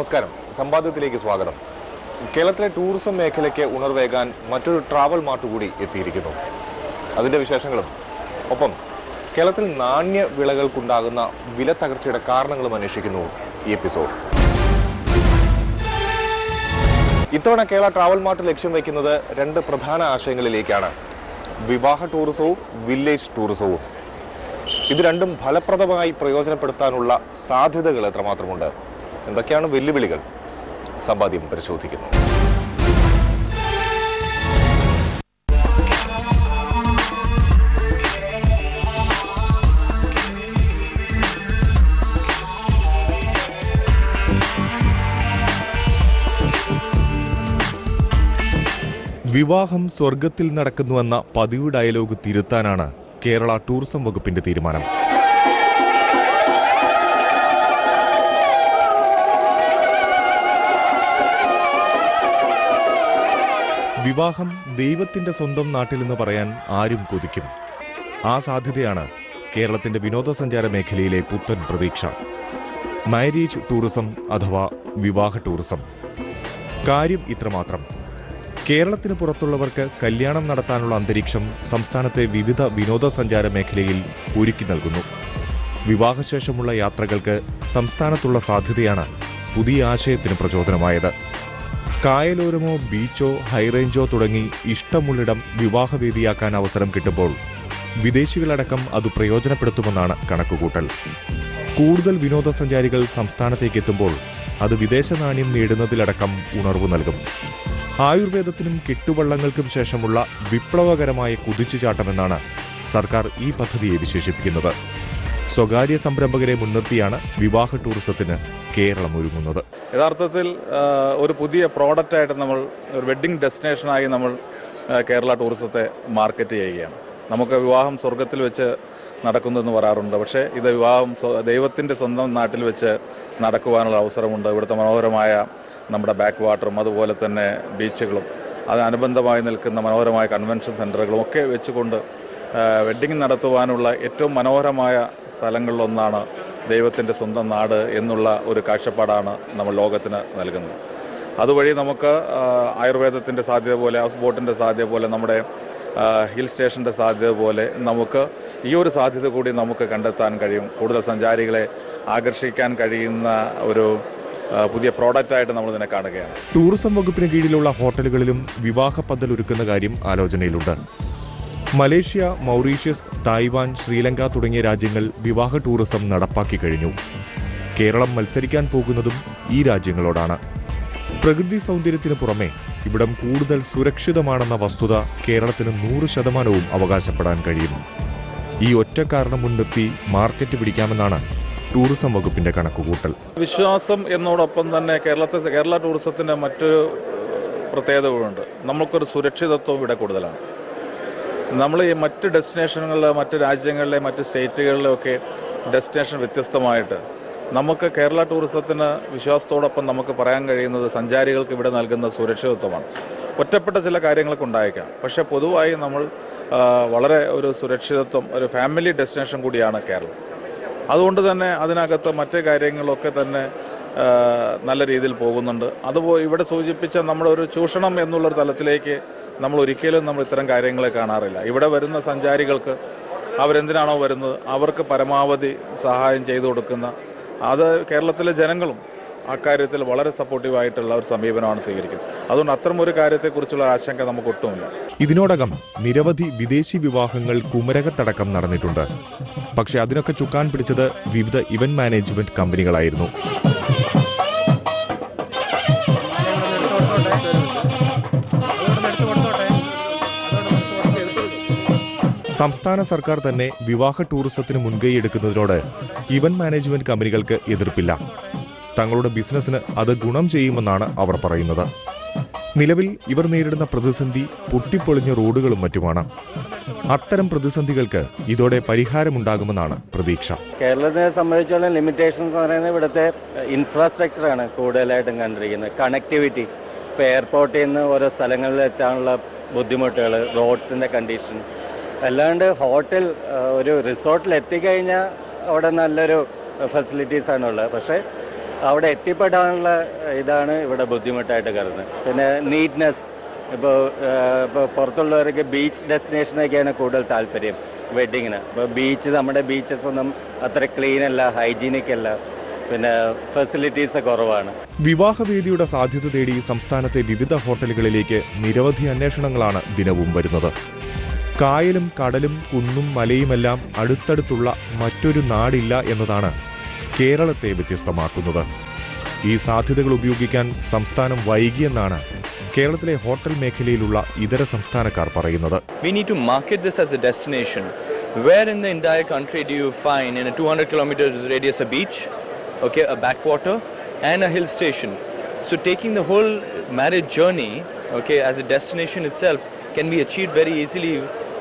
നമസ്കാരം. സമ്പാദ്യത്തിലേക്ക് സ്വാഗതം. കേരളത്തിലെ ടൂറിസം മേഖലയ്ക്ക് ഉണർവേകാൻ മറ്റൊരു ട്രാവൽ മാർട്ട് കൂടി എത്തിയിരിക്കുന്നു. അതിന്റെ വിശേഷങ്ങളും. ഒപ്പം കേരളത്തിൽ നാണ്യ വിളകൾക്കുണ്ടാകുന്ന വില തകർച്ചയുടെ കാരണങ്ങളും അന്വേഷിക്കുന്നു ഈ എപ്പിസോഡ്. ഇത്തവണ കേരള ട്രാവൽ മാർട്ട് ലക്ഷ്യം വയ്ക്കുന്നത് രണ്ട് പ്രധാന ആശയങ്ങളിലേക്കാണ്. വിവാഹ ടൂറിസവും വില്ലേജ് ടൂറിസവും. ഇത് രണ്ടും ഫലപ്രദമായി പ്രയോജനപ്പെടുത്താനുള്ള സാധ്യതകൾ എത്രമാത്രമുണ്ട്? എന്തൊക്കെയാണ് വെല്ലുവിളികൾ? സമ്പാദ്യം പരിശോധിക്കുന്നു. വിവാഹം സ്വർഗത്തിൽ നടക്കുന്നുവെന്ന പതിവ് ഡയലോഗ് തിരുത്താനാണ് കേരള ടൂറിസം വകുപ്പിന്റെ തീരുമാനം. വിവാഹം ദൈവത്തിന്റെ സ്വന്തം നാട്ടിലെന്ന് പറയാൻ ആരും കൊതിക്കും. ആ സാധ്യതയാണ് കേരളത്തിന്റെ വിനോദസഞ്ചാര മേഖലയിലെ പുത്തൻ പ്രതീക്ഷ. മാരേജ് ടൂറിസം അഥവാ വിവാഹ ടൂറിസം കാര്യം ഇത്രമാത്രം. കേരളത്തിന് പുറത്തുള്ളവർക്ക് കല്യാണം നടത്താനുള്ള അന്തരീക്ഷം സംസ്ഥാനത്തെ വിവിധ വിനോദസഞ്ചാര മേഖലയിൽ ഒരുക്കി നൽകുന്നു. വിവാഹശേഷമുള്ള യാത്രകൾക്ക് സംസ്ഥാനത്തുള്ള സാധ്യതയാണ് പുതിയ ആശയത്തിന് പ്രചോദനമായത്. കായലോരമോ ബീച്ചോ ഹൈറേഞ്ചോ തുടങ്ങി ഇഷ്ടമുള്ളിടം വിവാഹവേദിയാക്കാൻ അവസരം കിട്ടുമ്പോൾ വിദേശികളടക്കം അത് പ്രയോജനപ്പെടുത്തുമെന്നാണ് കണക്കുകൂട്ടൽ. കൂടുതൽ വിനോദസഞ്ചാരികൾ സംസ്ഥാനത്തേക്ക് എത്തുമ്പോൾ അത് വിദേശ നാണ്യം നേടുന്നതിലടക്കം ഉണർവ് നൽകും. ആയുർവേദത്തിനും കെട്ടുവള്ളങ്ങൾക്കും ശേഷമുള്ള വിപ്ലവകരമായ കുതിച്ചുചാട്ടമെന്നാണ് സർക്കാർ ഈ പദ്ധതിയെ വിശേഷിപ്പിക്കുന്നത്. സ്വകാര്യ സംരംഭകരെ മുൻനിർത്തിയാണ് വിവാഹ ടൂറിസത്തിന് കേരളം ഒരുങ്ങുന്നത്. യഥാർത്ഥത്തിൽ ഒരു പുതിയ പ്രോഡക്റ്റായിട്ട് നമ്മൾ ഒരു വെഡ്ഡിംഗ് ഡെസ്റ്റിനേഷനായി നമ്മൾ കേരള ടൂറിസത്തെ മാർക്കറ്റ് ചെയ്യുകയാണ്. നമുക്ക് വിവാഹം സ്വർഗത്തിൽ വെച്ച് നടക്കുന്നതെന്ന് പറയാറുണ്ട്. പക്ഷേ ഇത് വിവാഹം ദൈവത്തിന്റെ സ്വന്തം നാട്ടിൽ വെച്ച് നടക്കുവാനുള്ള അവസരമുണ്ട്. ഇവിടുത്തെ മനോഹരമായ നമ്മുടെ ബാക്ക് വാട്ടറും അതുപോലെ തന്നെ ബീച്ചുകളും അതിനനുബന്ധമായി നിൽക്കുന്ന മനോഹരമായ കൺവെൻഷൻ സെന്ററുകളും ഒക്കെ വെച്ചുകൊണ്ട് വെഡ്ഡിംഗ് നടത്തുവാനുള്ള ഏറ്റവും മനോഹരമായ സ്ഥലങ്ങളിലൊന്നാണ് ദൈവത്തിന്റെ സ്വന്തം നാട് എന്നുള്ള ഒരു കാഴ്ചപ്പാടാണ് നമ്മൾ ലോകത്തിന് നൽകുന്നത്. അതുവഴി നമുക്ക് ആയുർവേദത്തിന്റെ സാധ്യത പോലെ ഹൗസ് ബോട്ടിന്റെ സാധ്യത പോലെ നമ്മുടെ ഹിൽ സ്റ്റേഷന്റെ സാധ്യത പോലെ നമുക്ക് ഈ ഒരു സാധ്യത കൂടി നമുക്ക് കണ്ടെത്താൻ കഴിയും. കൂടുതൽ സഞ്ചാരികളെ ആകർഷിക്കാൻ കഴിയുന്ന ഒരു പുതിയ പ്രോഡക്റ്റായിട്ട് നമ്മൾ ഇതിനെ കാണുകയാണ്. ടൂറിസം വകുപ്പിന് കീഴിലുള്ള ഹോട്ടലുകളിലും വിവാഹ പന്തൽ ഒരുക്കുന്ന കാര്യം ആലോചനയിലുണ്ട്. മലേഷ്യ മൗറീഷ്യസ് തായ്വാൻ ശ്രീലങ്ക തുടങ്ങിയ രാജ്യങ്ങൾ വിവാഹ ടൂറിസം നടപ്പാക്കി കഴിഞ്ഞു. കേരളം മത്സരിക്കാൻ പോകുന്നതും ഈ രാജ്യങ്ങളോടാണ്. പ്രകൃതി സൗന്ദര്യത്തിന് പുറമെ ഇവിടം കൂടുതൽ സുരക്ഷിതമാണെന്ന വസ്തുത കേരളത്തിന് നൂറ് ശതമാനവും അവകാശപ്പെടാൻ കഴിയും. ഈ ഒറ്റ കാരണം മുൻനിർത്തി മാർക്കറ്റ് പിടിക്കാമെന്നാണ് ടൂറിസം വകുപ്പിന്റെ കണക്കുകൂട്ടൽ. വിശ്വാസം എന്നോടൊപ്പം തന്നെ കേരളത്തെ കേരള ടൂറിസത്തിന്റെ മറ്റൊരു പ്രത്യേകതകളുണ്ട്. നമുക്കൊരു സുരക്ഷിതത്വം ഇവിടെ കൂടുതലാണ്. നമ്മൾ ഈ മറ്റ് ഡെസ്റ്റിനേഷനുകളിൽ മറ്റ് രാജ്യങ്ങളിലെ മറ്റ് സ്റ്റേറ്റുകളിലെ ഒക്കെ ഡെസ്റ്റിനേഷൻ വ്യത്യസ്തമായിട്ട് നമുക്ക് കേരള ടൂറിസത്തിന് വിശ്വാസത്തോടൊപ്പം നമുക്ക് പറയാൻ കഴിയുന്നത് സഞ്ചാരികൾക്ക് ഇവിടെ നൽകുന്ന സുരക്ഷിതത്വമാണ്. ഒറ്റപ്പെട്ട ചില കാര്യങ്ങളൊക്കെ ഉണ്ടായേക്കാം. പക്ഷേ പൊതുവായി നമ്മൾ വളരെ ഒരു സുരക്ഷിതത്വം ഒരു ഫാമിലി ഡെസ്റ്റിനേഷൻ കൂടിയാണ് കേരളം. അതുകൊണ്ട് തന്നെ അതിനകത്ത് മറ്റ് കാര്യങ്ങളൊക്കെ തന്നെ നല്ല രീതിയിൽ പോകുന്നുണ്ട്. അതുപോലെ ഇവിടെ സൂചിപ്പിച്ച നമ്മുടെ ഒരു ചൂഷണം എന്നുള്ളൊരു തലത്തിലേക്ക് നമ്മൾ ഒരിക്കലും നമ്മൾ ഇത്തരം കാര്യങ്ങളെ കാണാറില്ല. ഇവിടെ വരുന്ന സഞ്ചാരികൾക്ക് അവരെന്തിനാണോ വരുന്നത്? അവർക്ക് പരമാവധി സഹായം ചെയ്തു കൊടുക്കുന്ന അത് കേരളത്തിലെ ജനങ്ങളും അക്കാര്യത്തിൽ വളരെ സപ്പോർട്ടീവായിട്ടുള്ള ഒരു സമീപനമാണ് സ്വീകരിക്കുന്നത്. അതുകൊണ്ട് അത്തരം ഒരു കാര്യത്തെക്കുറിച്ചുള്ള ആശങ്ക നമുക്ക് ഒട്ടുമില്ല ഇതിനോടകം നിരവധി വിദേശി വിവാഹങ്ങൾ കുമരകത്തടക്കം നടന്നിട്ടുണ്ട്. പക്ഷേ അതിനൊക്കെ ചുക്കാൻ പിടിച്ചത് വിവിധ ഇവന്റ് മാനേജ്മെന്റ് കമ്പനികളായിരുന്നു സംസ്ഥാന സർക്കാർ തന്നെ വിവാഹ ടൂറിസത്തിന് മുൻകൈ എടുക്കുന്നതിനോട് ഇവന്റ് മാനേജ്മെന്റ് കമ്പനികൾക്ക് എതിർപ്പില്ല. തങ്ങളുടെ ബിസിനസ്സിന് അത് ഗുണം ചെയ്യുമെന്നാണ് അവർ പറയുന്നത്. നിലവിൽ ഇവർ നേരിടുന്ന പ്രതിസന്ധി പൊട്ടിപ്പൊളിഞ്ഞ റോഡുകളും മറ്റുമാണ്. അത്തരം പ്രതിസന്ധികൾക്ക് ഇതോടെ പരിഹാരമുണ്ടാകുമെന്നാണ് പ്രതീക്ഷ. കേരളത്തിനെ സംബന്ധിച്ചുള്ള ലിമിറ്റേഷൻസ് പറയുന്നത് ഇവിടുത്തെ ഇൻഫ്രാസ്ട്രക്ചറാണ് കൂടുതലായിട്ടും കണ്ടിരിക്കുന്നത്. കണക്ടിവിറ്റി ഇപ്പോൾ എയർപോർട്ടിൽ നിന്ന് ഓരോ സ്ഥലങ്ങളിൽ എത്താനുള്ള ബുദ്ധിമുട്ടുകൾ റോഡ്സിന്റെ കണ്ടീഷൻ അല്ലാണ്ട് ഹോട്ടൽ ഒരു റിസോർട്ടിൽ എത്തിക്കഴിഞ്ഞാൽ അവിടെ നല്ലൊരു ഫെസിലിറ്റീസാണ് ഉള്ളത് പക്ഷേ അവിടെ എത്തിപ്പെടാനുള്ള ഇതാണ് ഇവിടെ ബുദ്ധിമുട്ടായിട്ട് കരുതുന്നത്. പിന്നെ നീറ്റ്നെസ് ഇപ്പോൾ ഇപ്പോൾ പുറത്തുള്ളവർക്ക് ബീച്ച് ഡെസ്റ്റിനേഷനൊക്കെയാണ് കൂടുതൽ താല്പര്യം വെഡ്ഡിങ്ങിന് ഇപ്പോൾ ബീച്ച് നമ്മുടെ ബീച്ചസ് ഒന്നും അത്ര ക്ലീൻ അല്ല ഹൈജീനിക് അല്ല. പിന്നെ ഫെസിലിറ്റീസ് കുറവാണ്. വിവാഹവേദിയുടെ സാധ്യത തേടി സംസ്ഥാനത്തെ വിവിധ ഹോട്ടലുകളിലേക്ക് നിരവധി അന്വേഷണങ്ങളാണ് ദിനവും വരുന്നത്. കായലും കടലും കുന്നും മലയുമെല്ലാം അടുത്തടുത്തുള്ള മറ്റൊരു നാടില്ല എന്നതാണ് കേരളത്തെ വ്യത്യസ്തമാക്കുന്നത്. ഈ സാധ്യതകൾ ഉപയോഗിക്കാൻ സംസ്ഥാനം വൈകിയെന്നാണ് കേരളത്തിലെ ഹോട്ടൽ മേഖലയിലുള്ള ഇതര സംസ്ഥാനക്കാർ പറയുന്നത്. And a hill station? So taking the whole marriage journey okay as a destination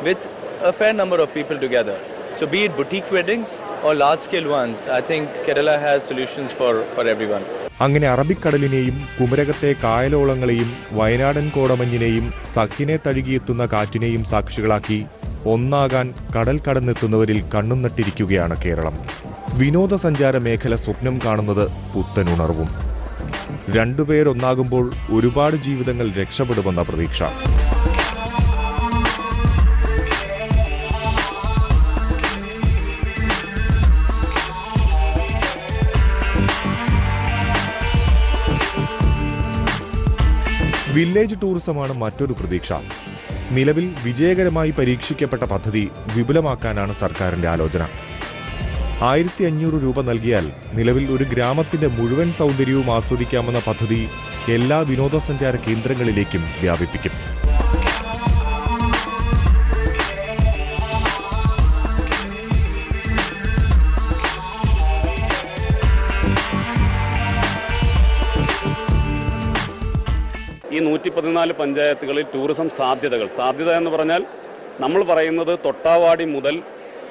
with a fair number of people together. So be it boutique weddings or large scale ones, I think Kerala has solutions for, for everyone. അങ്ങനെ അറബിക്കടലിനെയും കുമരകത്തെ കായലോളങ്ങളെയും വയനാടൻ കോടമഞ്ഞിനെയും സഖിനെ തഴുകിയെത്തുന്ന കാറ്റിനെയും സാക്ഷികളാക്കി ഒന്നാകാൻ കടൽ കടന്നെത്തുന്നവരിൽ കണ്ണും നട്ടിരിക്കുകയാണ് കേരളം വിനോദസഞ്ചാര മേഖല സ്വപ്നം കാണുന്നത് പുത്തനുണർവും രണ്ടുപേരൊന്നാകുമ്പോൾ ഒരുപാട് ജീവിതങ്ങൾ രക്ഷപ്പെടുമെന്ന പ്രതീക്ഷ വില്ലേജ് ടൂറിസമാണ് മറ്റൊരു പ്രതീക്ഷ. നിലവിൽ വിജയകരമായി പരീക്ഷിക്കപ്പെട്ട പദ്ധതി വിപുലമാക്കാനാണ് സർക്കാരിന്റെ ആലോചന. ആയിരത്തി അഞ്ഞൂറ് രൂപ നൽകിയാൽ നിലവിൽ ഒരു ഗ്രാമത്തിന്റെ മുഴുവൻ സൗന്ദര്യവും ആസ്വദിക്കാമെന്ന പദ്ധതി എല്ലാ വിനോദസഞ്ചാര കേന്ദ്രങ്ങളിലേക്കും വ്യാപിപ്പിക്കും. നൂറ്റി പതിനാല് പഞ്ചായത്തുകളിൽ ടൂറിസം സാധ്യതകൾ. സാധ്യത എന്ന് പറഞ്ഞാൽ നമ്മൾ പറയുന്നത് തൊട്ടാവാടി മുതൽ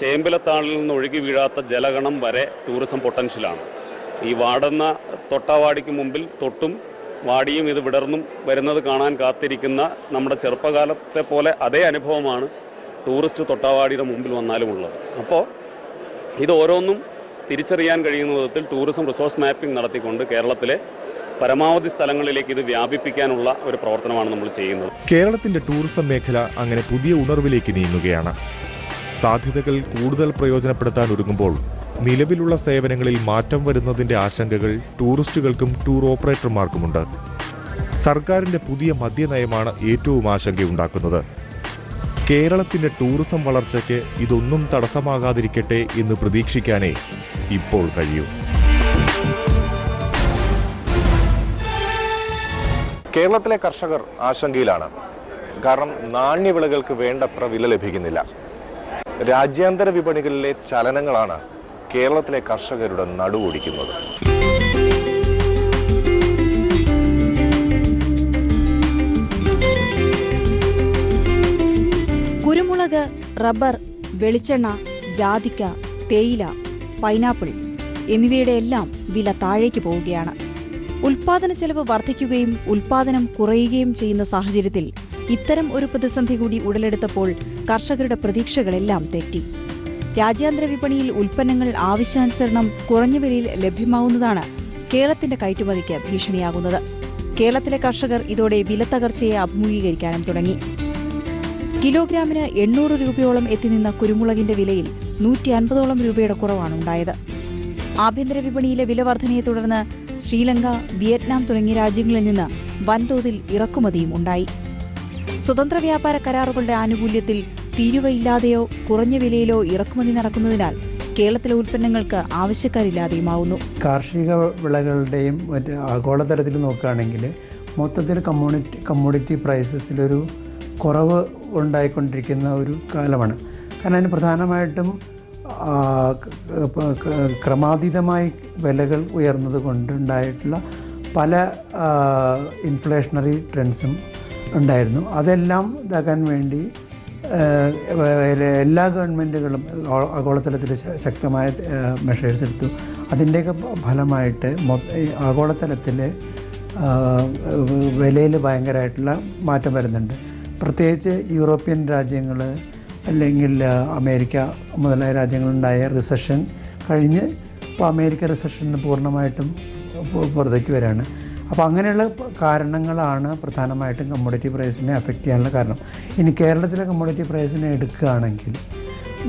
ചേമ്പിലത്താളിൽ നിന്ന് ഒഴുകി വീഴാത്ത ജലഗണം വരെ ടൂറിസം പൊട്ടൻഷ്യലാണ്. ഈ വാടുന്ന തൊട്ടാവാടിക്ക് മുമ്പിൽ തൊട്ടും വാടിയും ഇത് വിടർന്നും വരുന്നത് കാണാൻ കാത്തിരിക്കുന്ന നമ്മുടെ ചെറുപ്പകാലത്തെ പോലെ അതേ അനുഭവമാണ് ടൂറിസ്റ്റ് തൊട്ടാവാടിയുടെ മുമ്പിൽ വന്നാലും ഉള്ളത്. അപ്പോൾ ഇത് ഓരോന്നും തിരിച്ചറിയാൻ കഴിയുന്ന വിധത്തിൽ ടൂറിസം റിസോഴ്സ് മാപ്പിംഗ് നടത്തിക്കൊണ്ട് കേരളത്തിലെ പരമാവധി സ്ഥലങ്ങളിലേക്ക് ഇത് വ്യാപിപ്പിക്കാനുള്ള ഒരു പ്രവർത്തനമാണ് നമ്മൾ ചെയ്യുന്നത്. കേരളത്തിന്റെ ടൂറിസം മേഖല അങ്ങനെ പുതിയ ഉണർവിലേക്ക് നീങ്ങുകയാണ്. സാധ്യതകൾ കൂടുതൽ പ്രയോജനപ്പെടുത്താൻ ഒരുങ്ങുമ്പോൾ നിലവിലുള്ള സേവനങ്ങളിൽ മാറ്റം വരുന്നതിന്റെ ആശങ്കകൾ ടൂറിസ്റ്റുകൾക്കും ടൂർ ഓപ്പറേറ്റർമാർക്കുമുണ്ട്. സർക്കാരിന്റെ പുതിയ മദ്യനയമാണ് ഏറ്റവും ആശങ്കയുണ്ടാക്കുന്നത്. കേരളത്തിന്റെ ടൂറിസം വളർച്ചയ്ക്ക് ഇതൊന്നും തടസ്സമാകാതിരിക്കട്ടെ എന്ന് പ്രതീക്ഷിക്കാനേ ഇപ്പോൾ കഴിയൂ. കേരളത്തിലെ കർഷകർ ആശങ്കയിലാണ്. കാരണം നാണ്യവിളകൾക്ക് വേണ്ടത്ര വില ലഭിക്കുന്നില്ല. രാജ്യാന്തര വിപണികളിലെ ചലനങ്ങളാണ് കേരളത്തിലെ കർഷകരുടെ നടുവൊടിക്കുന്നത് കുരുമുളക് റബ്ബർ വെളിച്ചെണ്ണ ജാതിക്ക തേയില പൈനാപ്പിൾ എന്നിവയുടെ എല്ലാം വില താഴേക്ക് പോവുകയാണ്. ഉൽപാദന ചെലവ് വർദ്ധിക്കുകയും ഉൽപാദനം കുറയുകയും ചെയ്യുന്ന സാഹചര്യത്തിൽ ഇത്തരം ഒരു പ്രതിസന്ധി കൂടി ഉടലെടുത്തപ്പോൾ കർഷകരുടെ പ്രതീക്ഷകളെല്ലാം തെറ്റി. രാജ്യാന്തര വിപണിയിൽ ഉൽപ്പന്നങ്ങൾ ആവശ്യാനുസരണം കുറഞ്ഞ വിലയിൽ ലഭ്യമാവുന്നതാണ് കേരളത്തിന്റെ കയറ്റുമതിക്ക് ഭീഷണിയാകുന്നത്. കേരളത്തിലെ കർഷകർ ഇതോടെ വിലത്തകർച്ചയെ അഭിമുഖീകരിക്കാനും തുടങ്ങി. കിലോഗ്രാമിന് എണ്ണൂറ് രൂപയോളം എത്തിനിന്ന കുരുമുളകിന്റെ വിലയിൽ നൂറ്റി അൻപതോളം രൂപയുടെ കുറവാണ് ഉണ്ടായത്. ആഭ്യന്തര വിപണിയിലെ വില വർധനയെ തുടർന്ന് ശ്രീലങ്ക വിയറ്റ്നാം തുടങ്ങിയ രാജ്യങ്ങളിൽ നിന്ന് വൻതോതിൽ ഇറക്കുമതിയും ഉണ്ടായി. സ്വതന്ത്ര വ്യാപാര കരാറുകളുടെ ആനുകൂല്യത്തിൽ തീരുവയില്ലാതെയോ കുറഞ്ഞ വിലയിലോ ഇറക്കുമതി നടക്കുന്നതിനാൽ കേരളത്തിലെ ഉൽപ്പന്നങ്ങൾക്ക് ആവശ്യക്കാരില്ലാതെയുമാവുന്നു. കാർഷിക വിളകളുടെയും മറ്റ് ആഗോളതലത്തിൽ നോക്കുകയാണെങ്കിൽ മൊത്തത്തിൽ കമ്മ്യൂണിറ്റി കമ്മോഡിറ്റി പ്രൈസസിലൊരു കുറവ് ഉണ്ടായിക്കൊണ്ടിരിക്കുന്ന ഒരു കാലമാണ്. കാരണം അതിന് പ്രധാനമായിട്ടും ക്രമാതീതമായി വിലകൾ ഉയർന്നത് കൊണ്ടുണ്ടായിട്ടുള്ള പല ഇൻഫ്ലേഷണറി ട്രെൻഡ്സും ഉണ്ടായിരുന്നു. അതെല്ലാം ഇതാക്കാൻ വേണ്ടി എല്ലാ ഗവൺമെന്റുകളും ആഗോളതലത്തിൽ ശക്തമായ മെഷേഴ്സ് എടുത്തു. അതിന്റെയൊക്കെ ഫലമായിട്ട് ആഗോളതലത്തിൽ വിലയിൽ ഭയങ്കരമായിട്ടുള്ള മാറ്റം വരുന്നുണ്ട്. പ്രത്യേകിച്ച് യൂറോപ്യൻ രാജ്യങ്ങൾ അല്ലെങ്കിൽ അമേരിക്ക മുതലായ രാജ്യങ്ങളുണ്ടായ റിസഷൻ കഴിഞ്ഞ് ഇപ്പോൾ അമേരിക്ക റിസഷൻ പൂർണമായിട്ടും പുറത്തേക്ക് വരികയാണ് അപ്പോൾ അങ്ങനെയുള്ള കാരണങ്ങളാണ് പ്രധാനമായിട്ടും കമ്മോഡിറ്റി പ്രൈസിനെ അഫക്റ്റ് ചെയ്യാനുള്ള കാരണം. ഇനി കേരളത്തിലെ കമ്മോഡിറ്റി പ്രൈസിനെ എടുക്കുകയാണെങ്കിൽ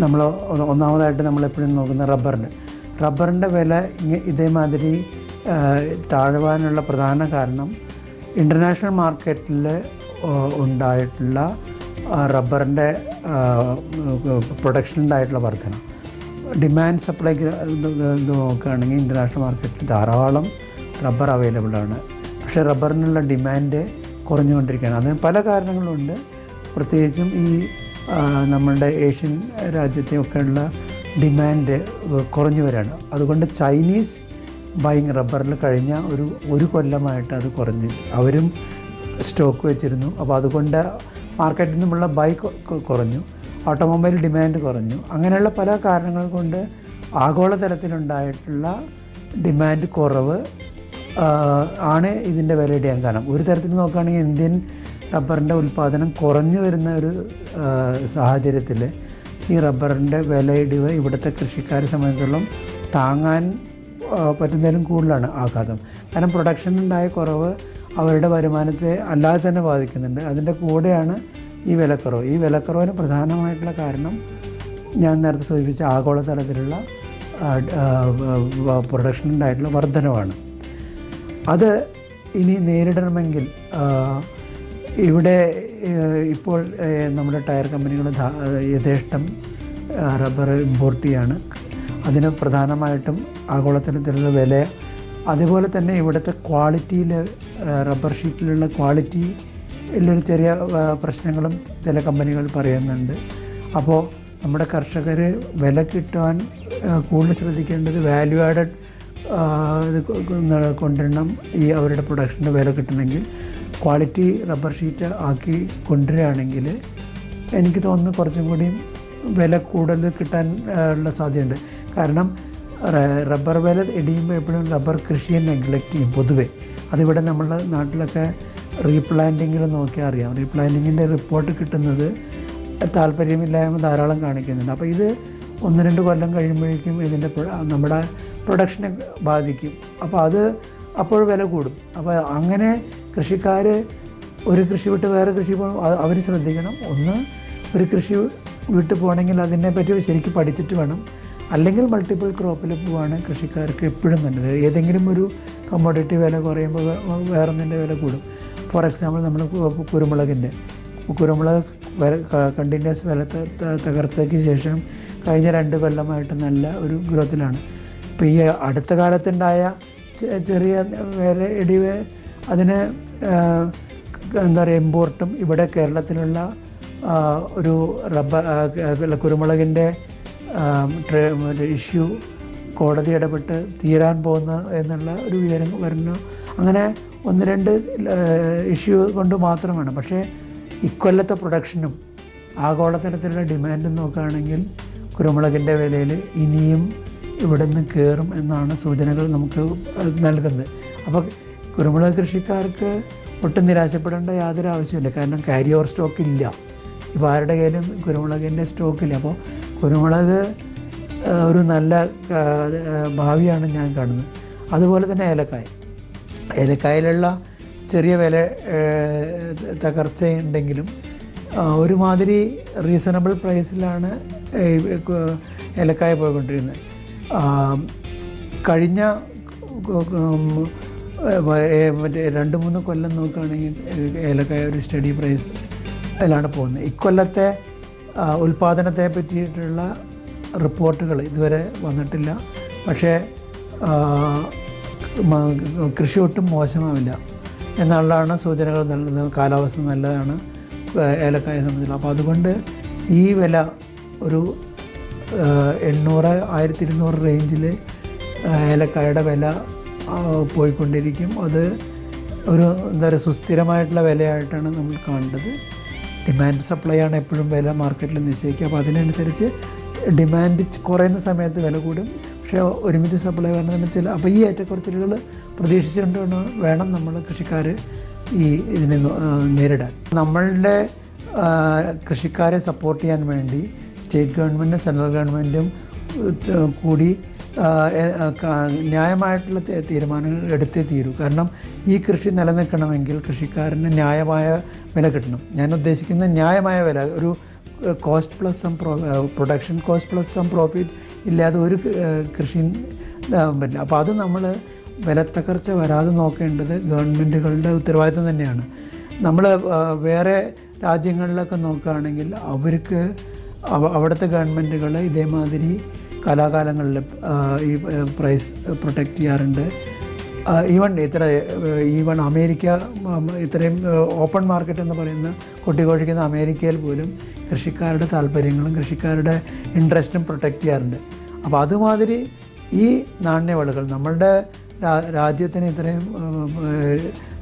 നമ്മൾ ഒന്നാമതായിട്ട് നമ്മളെപ്പോഴും നോക്കുന്ന റബ്ബറിന്. റബ്ബറിന്റെ വില ഇതേമാതിരി താഴുവാനുള്ള പ്രധാന കാരണം ഇന്റർനാഷണൽ മാർക്കറ്റിൽ ഉണ്ടായിട്ടുള്ള റബ്ബറിന്റെ പ്രൊഡക്ഷനുണ്ടായിട്ടുള്ള വർധന. ഡിമാൻഡ് സപ്ലൈ നോക്കുകയാണെങ്കിൽ ഇന്റർനാഷണൽ മാർക്കറ്റിൽ ധാരാളം റബ്ബർ അവൈലബിൾ ആണ്. പക്ഷേ റബ്ബറിനുള്ള ഡിമാൻഡ് കുറഞ്ഞുകൊണ്ടിരിക്കുകയാണ്. അതിന് പല കാരണങ്ങളുണ്ട്. പ്രത്യേകിച്ചും ഈ നമ്മളുടെ ഏഷ്യൻ രാജ്യത്തെയൊക്കെയുള്ള ഡിമാൻഡ് കുറഞ്ഞു വരികയാണ്. അതുകൊണ്ട് ചൈനീസ് ബൈങ് റബ്ബറിൽ കഴിഞ്ഞ ഒരു ഒരു കൊല്ലമായിട്ട് അത് കുറഞ്ഞു. അവരും സ്റ്റോക്ക് വെച്ചിരുന്നു. അപ്പോൾ അതുകൊണ്ട് മാർക്കറ്റിൽ നിന്നുമുള്ള ബൈ കുറഞ്ഞു. ഓട്ടോമൊബൈൽ ഡിമാൻഡ് കുറഞ്ഞു. അങ്ങനെയുള്ള പല കാരണങ്ങൾ കൊണ്ട് ആഗോളതലത്തിലുണ്ടായിട്ടുള്ള ഡിമാൻഡ് കുറവ് ആണ് ഇതിന്റെ വില ഇടിയാൻ കാരണം. ഒരു തരത്തിൽ നോക്കുകയാണെങ്കിൽ ഇന്ത്യൻ റബ്ബറിന്റെ ഉൽപ്പാദനം കുറഞ്ഞു വരുന്ന ഒരു സാഹചര്യത്തിൽ ഈ റബ്ബറിന്റെ വിലയിടിവ് ഇവിടുത്തെ കൃഷിക്കാരെ സംബന്ധിച്ചിടത്തോളം താങ്ങാൻ പറ്റുന്നതിലും കൂടുതലാണ് ആഘാതം. കാരണം പ്രൊഡക്ഷനുണ്ടായ കുറവ് അവരുടെ വരുമാനത്തെ അല്ലാതെ തന്നെ ബാധിക്കുന്നുണ്ട്. അതിന്റെ കൂടെയാണ് ഈ വിലക്കുറവ്. ഈ വിലക്കുറവിന് പ്രധാനമായിട്ടുള്ള കാരണം ഞാൻ നേരത്തെ സൂചിപ്പിച്ച ആഗോളതലത്തിലുള്ള പ്രൊഡക്ഷനുണ്ടായിട്ടുള്ള വർധനവാണ്. അത് ഇനി നേരിടണമെങ്കിൽ ഇവിടെ ഇപ്പോൾ നമ്മുടെ ടയർ കമ്പനികൾ യഥേഷ്ടം റബ്ബർ ഇമ്പോർട്ട് ചെയ്യാണ്. അതിന് പ്രധാനമായിട്ടും ആഗോളതലത്തിലുള്ള വില അതുപോലെ തന്നെ ഇവിടുത്തെ ക്വാളിറ്റിയിൽ റബ്ബർ ഷീറ്റിലുള്ള ക്വാളിറ്റി ഉള്ളൊരു ചെറിയ പ്രശ്നങ്ങളും ചില കമ്പനികൾ പറയുന്നുണ്ട്. അപ്പോൾ നമ്മുടെ കർഷകർ വില കിട്ടുവാൻ കൂടുതൽ ശ്രദ്ധിക്കേണ്ടത് വാല്യൂ ആഡഡ് ഇത് കൊണ്ടുവരണം ഈ അവരുടെ പ്രൊഡക്ഷന്റെ വില കിട്ടണമെങ്കിൽ ക്വാളിറ്റി റബ്ബർ ഷീറ്റ് ആക്കി കൊണ്ടുവരികയാണെങ്കിൽ എനിക്ക് തോന്നുന്നു കുറച്ചും കൂടിയും വില കൂടുതൽ കിട്ടാൻ ഉള്ള സാധ്യതയുണ്ട്. കാരണം റബ്ബർ വില ഇടിയുമ്പോൾ എപ്പോഴും റബ്ബർ കൃഷിയെ നെഗ്ലക്റ്റ് ചെയ്യും പൊതുവെ. അതിവിടെ നമ്മുടെ നാട്ടിലൊക്കെ റീപ്ലാന്റിങ്ങിൽ നോക്കിയാൽ അറിയാം. റീപ്ലാന്റിങ്ങിന്റെ റിപ്പോർട്ട് കിട്ടുന്നത് താല്പര്യമില്ലായ്മ ധാരാളം കാണിക്കുന്നുണ്ട്. അപ്പോൾ ഇത് ഒന്ന് രണ്ട് കൊല്ലം കഴിയുമ്പോഴേക്കും ഇതിന്റെ നമ്മുടെ പ്രൊഡക്ഷനെ ബാധിക്കും. അപ്പോൾ അത് അപ്പോൾ വില കൂടും. അപ്പോൾ അങ്ങനെ കൃഷിക്കാർ ഒരു കൃഷി വിട്ട് വേറെ കൃഷി പോകും അവർ ശ്രദ്ധിക്കണം. ഒന്ന് ഒരു കൃഷി വിട്ട് പോകണമെങ്കിൽ അതിനെപ്പറ്റി ശരിക്കും പഠിച്ചിട്ട് വേണം. അല്ലെങ്കിൽ മൾട്ടിപ്പിൾ ക്രോപ്പിൽ പോവാണ് കൃഷിക്കാർക്ക് എപ്പോഴും നല്ലത്. ഏതെങ്കിലും ഒരു കമ്മോഡിറ്റി വില കുറയുമ്പോൾ വേറൊന്നിന്റെ വില കൂടും. ഫോർ എക്സാമ്പിൾ നമ്മൾ കുരുമുളകിന്റെ കുരുമുളക് വില കണ്ടിന്യൂസ് വില തകർച്ചയ്ക്ക് ശേഷം കഴിഞ്ഞ രണ്ട് കൊല്ലമായിട്ട് നല്ല ഒരു ഗ്രോത്തിലാണ്. ഇപ്പോൾ ഈ അടുത്ത കാലത്തുണ്ടായ ചെറിയ വില ഇടിവ് അതിന് എന്താ പറയുക ഇമ്പോർട്ടും ഇവിടെ കേരളത്തിലുള്ള ഒരു റബ്ബർ കുരുമുളകിന്റെ ഇഷ്യൂ കോടതി ഇടപെട്ട് തീരാൻ പോകുന്ന എന്നുള്ള ഒരു വിവരം വരുന്നു. അങ്ങനെ ഒന്ന് രണ്ട് ഇഷ്യൂ കൊണ്ട് മാത്രമാണ് പക്ഷേ ഇക്കൊല്ലത്തെ പ്രൊഡക്ഷനും ആഗോളതലത്തിലുള്ള ഡിമാൻഡും നോക്കുകയാണെങ്കിൽ കുരുമുളകിന്റെ വിലയിൽ ഇനിയും ഇവിടെ നിന്ന് കയറും എന്നാണ് സൂചനകൾ നമുക്ക് നൽകുന്നത്. അപ്പോൾ കുരുമുളക് കൃഷിക്കാർക്ക് ഒട്ടും നിരാശപ്പെടേണ്ട യാതൊരു ആവശ്യമില്ല കാരണം കാരി ഓവർ സ്റ്റോക്ക് ഇല്ല ഇപ്പോൾ ആരുടെ കയ്യിലും കുരുമുളകിന്റെ സ്റ്റോക്കില്ല. അപ്പോൾ കുരുമുളക് ഒരു നല്ല ഭാവിയാണ് ഞാൻ കാണുന്നത്. അതുപോലെ തന്നെ ഏലക്കായ. ഏലക്കായയിലുള്ള ചെറിയ വില തകർച്ചയുണ്ടെങ്കിലും ഒരുമാതിരി റീസണബിൾ പ്രൈസിലാണ് ഏലക്കായ പോയിക്കൊണ്ടിരുന്നത്. കഴിഞ്ഞ മറ്റേ രണ്ട് മൂന്ന് കൊല്ലം നോക്കുകയാണെങ്കിൽ ഏലക്കായ ഒരു സ്റ്റഡി പ്രൈസ് അതിലാണ് പോകുന്നത്. ഇക്കൊല്ലത്തെ ഉൽപ്പാദനത്തെ പറ്റിയിട്ടുള്ള റിപ്പോർട്ടുകൾ ഇതുവരെ വന്നിട്ടില്ല. പക്ഷേ കൃഷി ഒട്ടും മോശമാവില്ല. എന്നുള്ളതാണ് സൂചനകൾ നൽകുന്നത്. കാലാവസ്ഥ നല്ലതാണ്. ഏലക്കായ സംബന്ധിച്ച് അപ്പോൾ അതുകൊണ്ട് ഈ വില ഒരു എണ്ണൂറ് ആയിരത്തി ഇരുന്നൂറ് റേഞ്ചിൽ ഏലക്കായുടെ വില പോയിക്കൊണ്ടിരിക്കും. അത് ഒരു എന്താ പറയുക സുസ്ഥിരമായിട്ടുള്ള വിലയായിട്ടാണ് നമ്മൾ കാണേണ്ടത്. ഡിമാൻഡ് സപ്ലൈ ആണ് എപ്പോഴും വില മാർക്കറ്റിൽ നിശ്ചയിക്കുക. അപ്പോൾ അതിനനുസരിച്ച് ഡിമാൻഡ് കുറയുന്ന സമയത്ത് വില കൂടും. പക്ഷേ ഒരുമിച്ച് സപ്ലൈ വരുന്ന സമയത്ത് അപ്പോൾ ഈ ഏറ്റക്കുറച്ചിലുകൾ പ്രതീക്ഷിച്ചുകൊണ്ട് വേണം- നമ്മൾ കൃഷിക്കാർ ഈ ഇതിനെ നേരിടാൻ. നമ്മളുടെ കൃഷിക്കാരെ സപ്പോർട്ട് ചെയ്യാൻ വേണ്ടി സ്റ്റേറ്റ് ഗവൺമെന്റും സെൻട്രൽ ഗവൺമെന്റും കൂടി ന്യായമായിട്ടുള്ള തീരുമാനങ്ങൾ എടുത്തേ തീരൂ. കാരണം ഈ കൃഷി നിലനിൽക്കണമെങ്കിൽ കൃഷിക്കാരന് ന്യായമായ വില കിട്ടണം. ഞാൻ ഉദ്ദേശിക്കുന്ന ന്യായമായ വില ഒരു cost plus some pro production cost plus some profit ഇല്ലാതെ ഒരു കൃഷി പറ്റില്ല അപ്പോൾ അത് നമ്മൾ വിലത്തകർച്ച വരാതെ നോക്കേണ്ടത് ഗവൺമെന്റുകളുടെ ഉത്തരവാദിത്തം തന്നെയാണ്. നമ്മൾ വേറെ രാജ്യങ്ങളിലൊക്കെ നോക്കുകയാണെങ്കിൽ അവർക്ക് അവ- അവിടുത്തെ ഗവൺമെന്റുകൾ ഇതേമാതിരി കാലാകാലങ്ങളിൽ ഈ പ്രൈസ് പ്രൊട്ടക്റ്റ് ചെയ്യാറുണ്ട്. ഈവൺ ഇത്ര ഈവൺ അമേരിക്ക ഇത്രയും ഓപ്പൺ മാർക്കറ്റ് എന്ന് പറയുന്ന കൊട്ടിഘോഷിക്കുന്ന അമേരിക്കയിൽ പോലും കൃഷിക്കാരുടെ താല്പര്യങ്ങളും കൃഷിക്കാരുടെ ഇൻട്രസ്റ്റും പ്രൊട്ടക്റ്റ് ചെയ്യാറുണ്ട്. അപ്പോൾ അതുമാതിരി ഈ നാണ്യവിളകൾ നമ്മളുടെ രാജ്യത്തിന് ഇത്രയും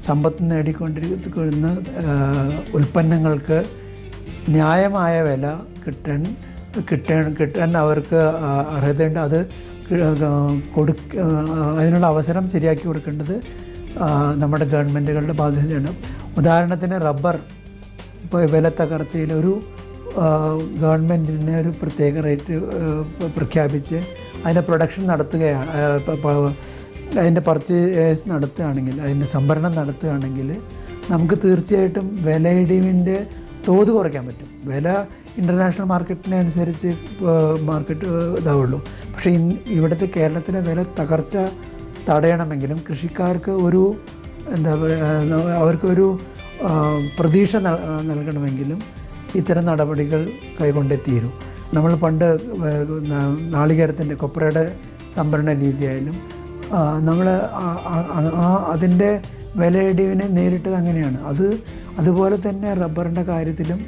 സമ്പത്ത് നേടിക്കൊണ്ടിരിക്കുന്ന ഉൽപ്പന്നങ്ങൾക്ക് ന്യായമായ വില കിട്ടാൻ കിട്ടാൻ കിട്ടാൻ അവർക്ക് അർഹതയുണ്ട്. അത് കൊടു അതിനുള്ള അവസരം ശരിയാക്കി കൊടുക്കേണ്ടത് നമ്മുടെ ഗവൺമെന്റുകളുടെ ബാധ്യതയാണ്. ഉദാഹരണത്തിന് റബ്ബർ ഇപ്പോൾ വില തകർച്ചയിൽ ഒരു ഗവൺമെന്റിന് ഒരു പ്രത്യേക റേറ്റ് പ്രഖ്യാപിച്ച് അതിന്റെ പ്രൊഡക്ഷൻ നടത്തുകയാണ് അതിന്റെ പർച്ചേസ് നടത്തുകയാണെങ്കിൽ അതിന്റെ സംഭരണം നടത്തുകയാണെങ്കിൽ നമുക്ക് തീർച്ചയായിട്ടും വിലയിടിവിന്റെ തോത് കുറയ്ക്കാൻ പറ്റും. വില ഇന്റർനാഷണൽ മാർക്കറ്റിനെ അനുസരിച്ച് മാർക്കറ്റ് ഇതാവുള്ളൂ. പക്ഷേ ഇവിടുത്തെ കേരളത്തിലെ വില തകർച്ച തടയണമെങ്കിലും കൃഷിക്കാർക്ക് ഒരു എന്താ പറയുക അവർക്കൊരു പ്രതീക്ഷ നൽകണമെങ്കിലും ഇത്തരം നടപടികൾ കൈകൊണ്ടേ തീരൂ നമ്മൾ പണ്ട് നാളികേരത്തിന്റെ കൊപ്രയുടെ സംഭരണ രീതിയായാലും നമ്മൾ അതിന്റെ വിലയിടിവിനെ നേരിട്ടത് അങ്ങനെയാണ്. അത് അതുപോലെ തന്നെ റബ്ബറിന്റെ കാര്യത്തിലും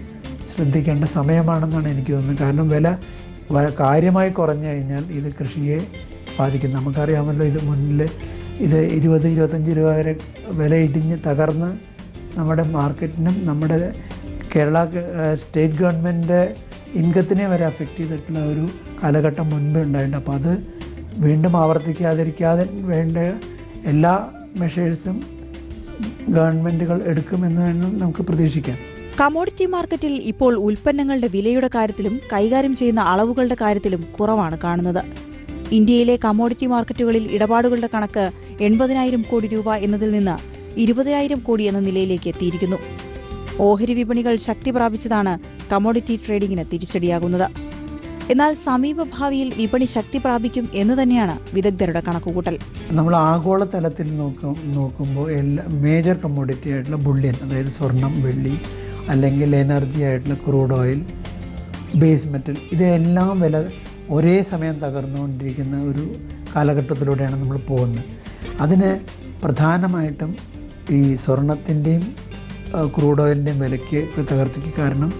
ശ്രദ്ധിക്കേണ്ട സമയമാണെന്നാണ് എനിക്ക് തോന്നുന്നത്. കാരണം വില കാര്യമായി കുറഞ്ഞു കഴിഞ്ഞാൽ ഇത് കൃഷിയെ ബാധിക്കും. നമുക്കറിയാമല്ലോ ഇത് മുന്നിൽ ഇത് ഇരുപത് ഇരുപത്തഞ്ച് രൂപ വരെ വില ഇടിഞ്ഞ് തകർന്ന് നമ്മുടെ മാർക്കറ്റിനും നമ്മുടെ കേരള സ്റ്റേറ്റ് ഗവൺമെന്റിന്റെ ഇൻകത്തിനെ വരെ അഫക്റ്റ് ചെയ്തിട്ടുള്ള ഒരു കാലഘട്ടം മുൻപേ ഉണ്ടായിട്ടുണ്ട്. അപ്പോൾ അത് വീണ്ടും ആവർത്തിക്കാതിരിക്കാതെ വേണ്ട എല്ലാ മെഷേഴ്സും ഗവൺമെന്റുകൾ എടുക്കുമെന്ന് തന്നെ നമുക്ക് പ്രതീക്ഷിക്കാം. കമോഡിറ്റി മാർക്കറ്റിൽ ഇപ്പോൾ ഉൽപ്പന്നങ്ങളുടെ വിലയുടെ കാര്യത്തിലും കൈകാര്യം ചെയ്യുന്ന അളവുകളുടെ കാര്യത്തിലും കുറവാണ് കാണുന്നത്. ഇന്ത്യയിലെ കമോഡിറ്റി മാർക്കറ്റുകളിൽ ഇടപാടുകളുടെ കണക്ക് എൺപതിനായിരം കോടി രൂപ എന്നതിൽ നിന്ന് ഇരുപതിനായിരം കോടി എന്ന നിലയിലേക്ക് എത്തിയിരിക്കുന്നു. ഓഹരി വിപണികൾ ശക്തി പ്രാപിച്ചതാണ് കമോഡിറ്റി ട്രേഡിംഗിന് തിരിച്ചടിയാകുന്നത്. എന്നാൽ സമീപഭാവിയിൽ വിപണി ശക്തി പ്രാപിക്കും എന്ന് തന്നെയാണ് വിദഗ്ധരുടെ കണക്കുകൂട്ടൽ. നമ്മൾ ആഗോളതലത്തിൽ നോക്കും നോക്കുമ്പോൾ എല്ലാ മേജർ കമ്മോഡിറ്റി ആയിട്ടുള്ള ബുള്ളിയൻ അതായത് സ്വർണം വെള്ളി അല്ലെങ്കിൽ എനർജി ആയിട്ടുള്ള ക്രൂഡ് ഓയിൽ ബേസ് മെറ്റൽ ഇതെല്ലാം വില ഒരേ സമയം തകർന്നുകൊണ്ടിരിക്കുന്ന ഒരു കാലഘട്ടത്തിലൂടെയാണ് നമ്മൾ പോകുന്നത്. അതിന് പ്രധാനമായിട്ടും ഈ സ്വർണത്തിന്റെയും ക്രൂഡ് ഓയിലിന്റെയും വിലയ്ക്ക് തകർച്ചയ്ക്ക് കാരണം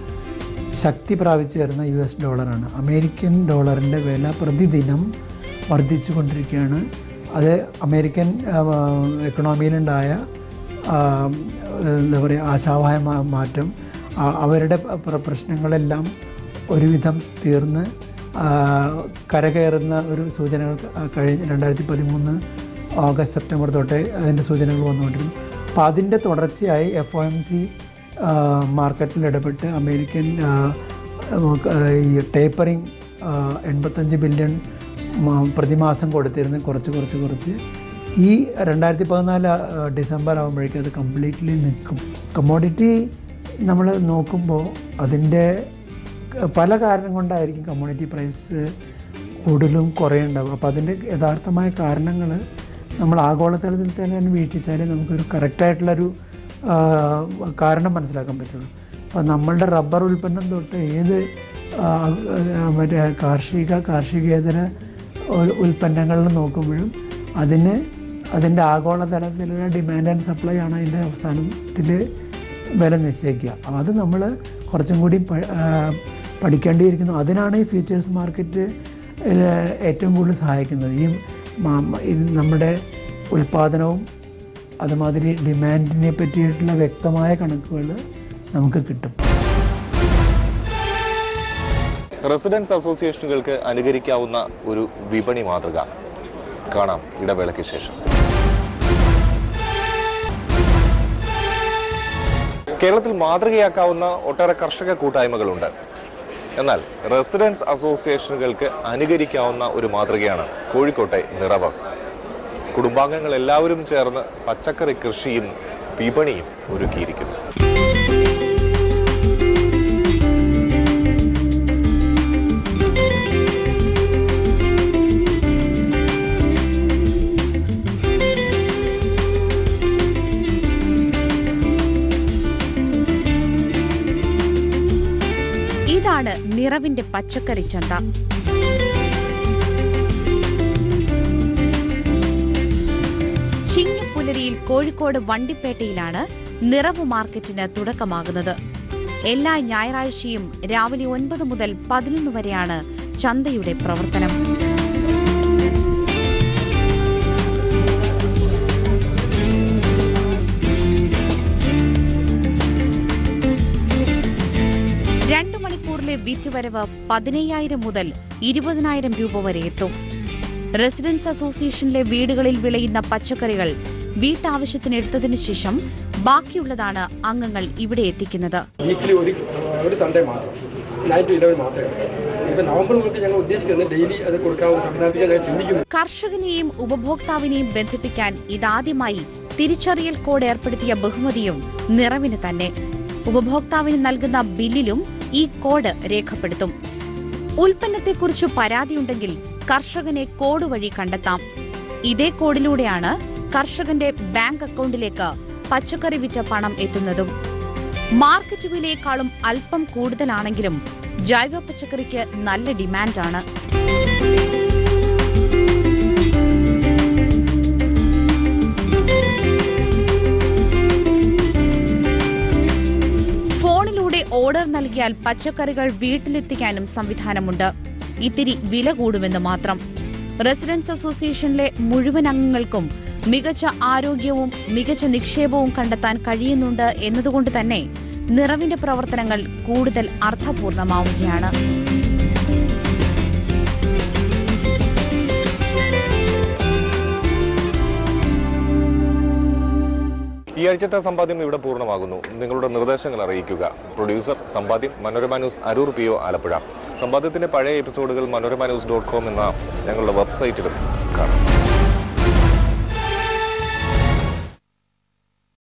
ശക്തി പ്രാപിച്ചു വരുന്ന യു എസ് ഡോളറാണ്. അമേരിക്കൻ ഡോളറിന്റെ വില പ്രതിദിനം വർദ്ധിച്ചു കൊണ്ടിരിക്കുകയാണ് അത് അമേരിക്കൻ എക്കണോമിയിലുണ്ടായ എന്താ പറയുക ആശാവായ മാറ്റം അവരുടെ പ്ര- പ്രശ്നങ്ങളെല്ലാം ഒരുവിധം തീർന്ന് കരകയറുന്ന ഒരു സൂചനകൾ കഴിഞ്ഞ് രണ്ടായിരത്തി പതിമൂന്ന് ഓഗസ്റ്റ് സെപ്റ്റംബർ തൊട്ടേ അതിന്റെ സൂചനകൾ വന്നുകൊണ്ടിരുന്നു. അപ്പോൾ അതിന്റെ തുടർച്ചയായി എഫ് ഒ എം സി മാർക്കറ്റിൽ ഇടപെട്ട് അമേരിക്കൻ ഈ ടേപ്പറിങ് എൺപത്തഞ്ച് ബില്യൺ പ്രതിമാസം കൊടുത്തിരുന്നു. കുറച്ച് കുറച്ച് കുറച്ച്. ഈ രണ്ടായിരത്തി പതിനാല് ഡിസംബർ ആകുമ്പോഴേക്കും അത് കംപ്ലീറ്റ്ലി നിൽക്കും കമ്മോഡിറ്റി നമ്മൾ നോക്കുമ്പോൾ അതിന്റെ പല കാരണം കൊണ്ടായിരിക്കും കമ്മോഡിറ്റി പ്രൈസ് കൂടുതലും കുറയുണ്ടാവും അപ്പോൾ അതിന്റെ യഥാർത്ഥമായ കാരണങ്ങൾ നമ്മൾ ആഗോളതലത്തിൽ തന്നെ വീക്ഷിച്ചാലേ നമുക്കൊരു കറക്റ്റായിട്ടുള്ളൊരു കാരണം മനസ്സിലാക്കാൻ പറ്റുള്ളൂ. അപ്പോൾ നമ്മളുടെ റബ്ബർ ഉൽപ്പന്നം തൊട്ട് ഏത് മറ്റേ കാർഷിക കാർഷികേതര ഉൽപ്പന്നങ്ങളിൽ നോക്കുമ്പോഴും അതിന് അതിന്റെ ആഗോളതലത്തിലുള്ള ഡിമാൻഡ് ആൻഡ് സപ്ലൈ ആണ് അതിന്റെ അവസാനത്തിൽ വില നിശ്ചയിക്കുക. അപ്പോൾ അത് നമ്മൾ കുറച്ചും കൂടി പഠിക്കേണ്ടിയിരിക്കുന്നു. അതിനാണ് ഈ ഫ്യൂച്ചേഴ്സ് മാർക്കറ്റ് ഏറ്റവും കൂടുതൽ സഹായിക്കുന്നത്. ഈ നമ്മുടെ ഉൽപ്പാദനവും അതുമാതിരി ഡിമാൻഡിനെ പറ്റിയിട്ടുള്ള വ്യക്തമായ കണക്കുകൾ നമുക്ക് കിട്ടും. റെസിഡൻസ് അസോസിയേഷനുകൾക്ക് അനുകരിക്കാവുന്ന ഒരു വിപണി മാതൃക. കാണാം ഇടവേളയ്ക്ക് ശേഷം. കേരളത്തിൽ മാതൃകയാക്കാവുന്ന ഒട്ടേറെ കർഷക കൂട്ടായ്മകളുണ്ട്. എന്നാൽ റെസിഡൻസ് അസോസിയേഷനുകൾക്ക് അനുകരിക്കാവുന്ന ഒരു മാതൃകയാണ് കോഴിക്കോട്ടെ നിറവ്. കുടുംബാംഗങ്ങൾ എല്ലാവരും ചേർന്ന് പച്ചക്കറി കൃഷിയും വിപണിയും ഒരുക്കിയിരിക്കുന്നു. ഇതാണ് നിറവിന്റെ പച്ചക്കറി ചന്ത. ചിങ്ങപ്പുലരിയിൽ കോഴിക്കോട് വണ്ടിപ്പേട്ടയിലാണ് നിറവ് മാർക്കറ്റിന് തുടക്കമാകുന്നത്. എല്ലാ ഞായറാഴ്ചയും രാവിലെ ഒൻപത് മുതൽ പതിനൊന്ന് വരെയാണ് ചന്തയുടെ പ്രവർത്തനം. രണ്ടു മണിക്കൂറിലെ വിറ്റുവരവ് പതിനയ്യായിരം മുതൽ ഇരുപതിനായിരം രൂപ വരെ എത്തും. റെസിഡൻസ് അസോസിയേഷനിലെ വീടുകളിൽ വിളയുന്ന പച്ചക്കറികൾ വീട്ടാവശ്യത്തിന് എടുത്തതിനു ശേഷം ബാക്കിയുള്ളതാണ് അംഗങ്ങൾ ഇവിടെ എത്തിക്കുന്നത്. വീക്കിലി ഒരു ഒരു സൺഡേ മാത്രം. നയൻ ടു ഇലവൻ മാത്രമേ ഇപ്പൊ നവംബർ മുതൽ ഞങ്ങൾ ഉദ്ദേശിക്കുന്നത് ഡെയിലി അത് കൊടുക്കാവുന്ന സംവിധാനത്തിൽ ഞങ്ങൾ ചിന്തിക്കുന്നത് കർഷകനെയും ഉപഭോക്താവിനെയും ബന്ധിപ്പിക്കാൻ ഇതാദ്യമായി തിരിച്ചറിയൽ കോഡ് ഏർപ്പെടുത്തിയ ബഹുമതിയും നിറവിന് തന്നെ. ഉപഭോക്താവിന് നൽകുന്ന ബില്ലിലും ഈ കോഡ് രേഖപ്പെടുത്തും. ഉൽപ്പന്നത്തെക്കുറിച്ച് പരാതിയുണ്ടെങ്കിൽ കർഷകനെ കോഡ് വഴി കണ്ടെത്താം. ഇതേ കോഡിലൂടെയാണ് കർഷകന്റെ ബാങ്ക് അക്കൗണ്ടിലേക്ക് പച്ചക്കറി വിറ്റ പണം എത്തുന്നതും മാർക്കറ്റ് വിലയേക്കാളും അല്പം കൂടുതലാണെങ്കിലും ജൈവ പച്ചക്കറിക്ക് നല്ല ഡിമാൻഡാണ്. ഫോണിലൂടെ ഓർഡർ നൽകിയാൽ പച്ചക്കറികൾ വീട്ടിലെത്തിക്കാനും സംവിധാനമുണ്ട്. ഇത്തിരി വില കൂടുമെന്ന് മാത്രം. റെസിഡൻസ് അസോസിയേഷനിലെ മുഴുവൻ അംഗങ്ങൾക്കും മികച്ച ആരോഗ്യവും മികച്ച നിക്ഷേപവും കണ്ടെത്താൻ കഴിയുന്നുണ്ട് എന്നതുകൊണ്ട് തന്നെ നിറവിന്റെ പ്രവർത്തനങ്ങൾ കൂടുതൽ അർത്ഥപൂർണമാവുകയാണ്. ഈ ആഴ്ചത്തെ സമ്പാദ്യം ഇവിടെ പൂർണമാകുന്നു. നിങ്ങളുടെ നിർദ്ദേശങ്ങൾ അറിയിക്കുക. പ്രൊഡ്യൂസർ സമ്പാദ്യം Manorama news Aroor P O Alappuzha. സമ്പാദ്യത്തിന്റെ പഴയ എപ്പിസോഡുകൾ മനോരമ ന്യൂസ് ഡോട്ട് കോം എന്ന ഞങ്ങളുടെ വെബ്സൈറ്റിലും കാണാം.